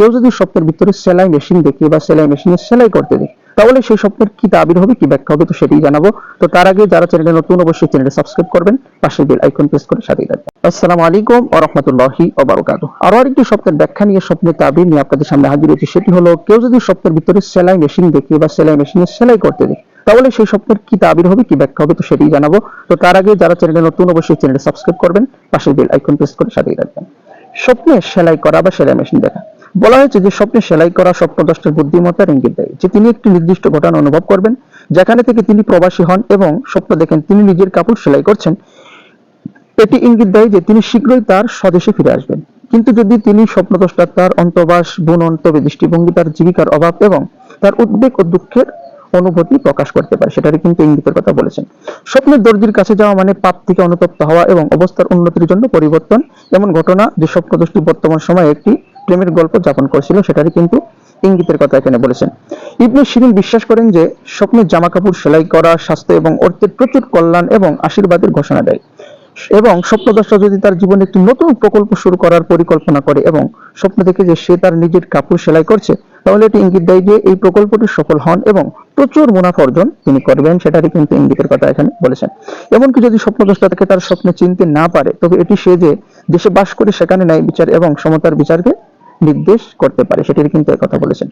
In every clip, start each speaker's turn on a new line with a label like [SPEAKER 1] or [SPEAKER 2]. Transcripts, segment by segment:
[SPEAKER 1] কেউ যদি স্বপ্নের ভিতরে সেলাই মেশিন দেখে বা সেলাই মেশিনে সেলাই করতে দেখে, তাহলে সেই স্বপ্নের কি তাবির হবে, কি ব্যাখ্যা হবে, তো সেটাই জানাব। তো তার আগে যারা চ্যানেলে নতুন, অবশ্যই চ্যানেলটি সাবস্ক্রাইব করবেন পাশে বেল আইকন প্রেস করে সাথেই থাকবেন। আসসালামু আলাইকুম ওয়া রাহমাতুল্লাহি ওয়া বারাকাতুহু। আরও আরেকটি স্বপ্নের ব্যাখ্যা নিয়ে স্বপ্নের তাবির নিয়ে আপনাদের সামনে হাজির হয়েছে, সেটি হলো, কেউ যদি স্বপ্নের ভিতরে সেলাই মেশিন দেখে বা সেলাই মেশিনে সেলাই করতে দেখে, তাহলে সেই স্বপ্নের কি তাবির হবে, কি ব্যাখ্যা হবে, তো সেটাই জানাব। তো তার আগে যারা চ্যানেলে নতুন, অবশ্যই চ্যানেলটি সাবস্ক্রাইব করবেন পাশে বেল আইকন প্রেস করে সাথেই থাকবেন। স্বপ্নে সেলাই করা বা সেলাই মেশিন দেখা বলা হয়েছে যে স্বপ্নে সেলাই করা স্বপ্নদ্রষ্টার বুদ্ধিমত্তার ইঙ্গিত দেয় যে তিনি একটি নির্দিষ্ট ঘটনা অনুভব করবেন, যেখানে থেকে তিনি প্রবাসী হন এবং স্বপ্ন দেখেন তিনি নিজের কাপড় সেলাই করছেন। এটি ইঙ্গিত দেয় যে তিনি শীঘ্রই তার স্বদেশে ফিরে আসবেন। কিন্তু যদি তিনি স্বপ্নদ্রষ্টা তার অন্তবাস, বুনন, তবে দৃষ্টিভঙ্গি, তার জীবিকার অভাব এবং তার উদ্বেগ ও দুঃখের অনুভূতি প্রকাশ করতে পারে, সেটারই কিন্তু ইঙ্গিতের কথা বলেছেন। স্বপ্নের দর্জির কাছে যাওয়া মানে পাপ থেকে অনুতপ্ত হওয়া এবং অবস্থার উন্নতির জন্য পরিবর্তন। এমন ঘটনা যে স্বপ্নদৃষ্টি বর্তমান সময়ে একটি প্রেমের গল্প যাপন করেছিল, সেটারই কিন্তু ইঙ্গিতের কথা এখানে বলেছেন। ইবনে শিরিন বিশ্বাস করেন যে স্বপ্নের জামা কাপড় সেলাই করা স্বাস্থ্য এবং অর্থের প্রচুর কল্যাণ এবং আশীর্বাদের ঘোষণা দেয়। এবং স্বপ্নদ্রষ্টা যদি তার জীবনে একটি নতুন প্রকল্প শুরু করার পরিকল্পনা করে এবং স্বপ্ন দেখে যে সে তার নিজের কাপড় সেলাই করছে, তাহলে এটি ইঙ্গিত দেয় যে, এই প্রকল্পটি সফল হন এবং প্রচুর মুনাফা অর্জন তিনি করবেন, সেটারই কিন্তু ইঙ্গিতের কথা এখানে বলেছেন। এমনকি যদি স্বপ্নদ্রষ্টা তাকে তার স্বপ্নে চিনতে না পারে, তবে এটি সে যে দেশে বাস করে সেখানে ন্যায় বিচার এবং সমতার বিচারকে নির্দেশ করতে পারে, সেটির কিন্তু কথা বলেছেন।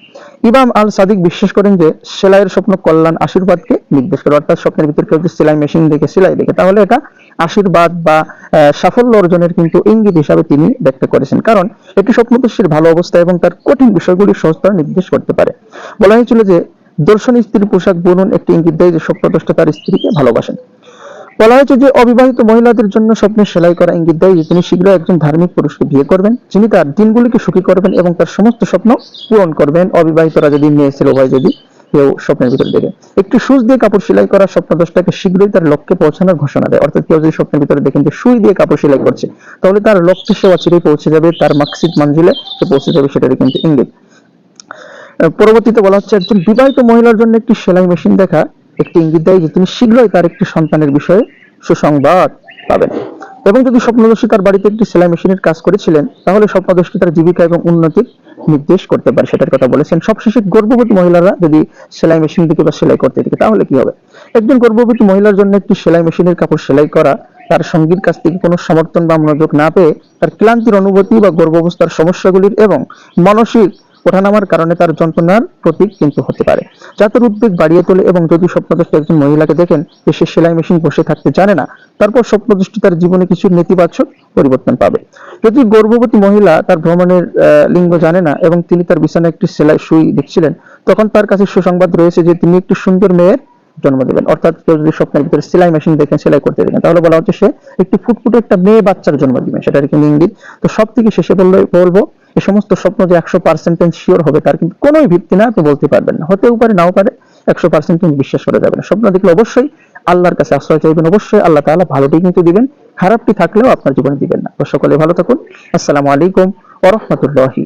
[SPEAKER 1] ইমাম আল সাদিক বিশ্বাস করেন যে সেলাইয়ের স্বপ্ন কল্যাণ আশীর্বাদকে নির্দেশ করে, অর্থাৎ স্বপ্নের ভিতরে কেউ যদি সেলাই মেশিন দেখে সেলাই দেখে, তাহলে এটা আশীর্বাদ বা সাফল্য অর্জনের কিন্তু ইঙ্গিত হিসাবে তিনি ব্যক্ত করেছেন। কারণ এটি স্বপ্নদর্শীর ভালো অবস্থা এবং তার কঠিন বিষয়গুলির সহজতা নির্দেশ করতে পারে। বলা হয়েছিল যে দর্শন স্ত্রীর পোশাক বুনন একটি ইঙ্গিত দেয় যে স্বপ্নদ্রষ্টা তার স্ত্রীকে ভালোবাসেন। বলা হয়েছে যে অবিবাহিত মহিলাদের জন্য স্বপ্নে সেলাই করা ইঙ্গিত দেয় যে তিনি শীঘ্রই একজন ধার্মিক পুরুষকে বিয়ে করবেন, যিনি তার দিনগুলিকে সুখী করবেন এবং তার সমস্ত স্বপ্ন পূরণ করবেন। অবিবাহিতরা যদি মেয়ে ছেলে উভয় যদি কেউ স্বপ্নের ভিতরে দেখে। একটি সুচ দিয়ে কাপড় সেলাই করা স্বপ্নদোষটাকে শীঘ্রই তার লক্ষ্যে পৌঁছানোর ঘোষণা দেয়। অর্থাৎ কেউ যদি স্বপ্নের ভিতরে দেখেন যে সুই দিয়ে কাপড় সেলাই করছে, তাহলে তার লক্ষ্যে সে অচিরেই পৌঁছে যাবে, তার মাকসিদ মঞ্জিলে সে পৌঁছে যাবে, সেটারই কিন্তু ইঙ্গিত। পরবর্তীতে বলা হচ্ছে, একজন বিবাহিত মহিলার জন্য একটি সেলাই মেশিন দেখা একটি ইঙ্গিত দেয় যে তিনি শীঘ্রই তার একটি সন্তানের বিষয়ে সুসংবাদ পাবেন এবং যদি স্বপ্নদর্শী তার বাড়িতে একটি সেলাই মেশিনের কাজ করেছিলেন, তাহলে স্বপ্নদর্শী তার জীবিকা এবং উন্নতির নির্দেশ করতে পারে। সেটার কথা বলেছেন। সবশেষে গর্ভবতী মহিলারা যদি সেলাই মেশিন দিকে বা সেলাই করতে দিকে তাহলে কি হবে? একজন গর্ভবতী মহিলার জন্য একটি সেলাই মেশিনের কাপড় সেলাই করা, তার সঙ্গীর কাছ থেকে কোনো সমর্থন বা মনোযোগ না পেয়ে তার ক্লান্তির অনুভূতি বা গর্ভাবস্থার সমস্যাগুলির এবং মানসিক ওঠানামার কারণে তার যন্ত্রণার প্রতীক কিন্তু হতে পারে। যা তার উদ্বেগ বাড়িয়ে তোলে এবং যদি স্বপ্নদৃষ্টি একজন মহিলাকে দেখেন যে সে সেলাই মেশিন বসে থাকতে জানে না, তারপর স্বপ্নদৃষ্টি তার জীবনে কিছু নেতিবাচক পরিবর্তন পাবে। যদি গর্ভবতী মহিলা তার ভ্রমণের লিঙ্গ জানে না এবং তিনি তার বিছানায় একটি সেলাই সুই দেখছিলেন, তখন তার কাছে সুসংবাদ রয়েছে যে তিনি একটি সুন্দর মেয়ের জন্ম দেবেন। অর্থাৎ কেউ যদি স্বপ্নের ভিতরে সেলাই মেশিন দেখেন, সেলাই করতে দেখেন, তাহলে বলা হচ্ছে সে একটি ফুটফুটে একটা মেয়ে বাচ্চার জন্ম দিবেন। সেটার কিন্তু ইঙ্গিত। তো সব থেকে শেষে বললে বলব এই সমস্ত স্বপ্ন যে একশো পার্সেন্টেজ শিওর হবে তার কিন্তু কোনোই ভিত্তি না, আপনি বলতে পারবেন না। হতেও পারে, নাও পারে, একশো পার্সেন্টেজ বিশ্বাস করা যাবে না। স্বপ্ন দেখলে অবশ্যই আল্লাহর কাছে আশ্রয় চাইবেন, অবশ্যই আল্লাহ তাআলা ভালোটি কিন্তু দিবেন, খারাপটি থাকলেও আপনার জীবনে দিবেন না। সকলে ভালো থাকুন। আসসালামু আলাইকুম ওয়া রাহমাতুল্লাহি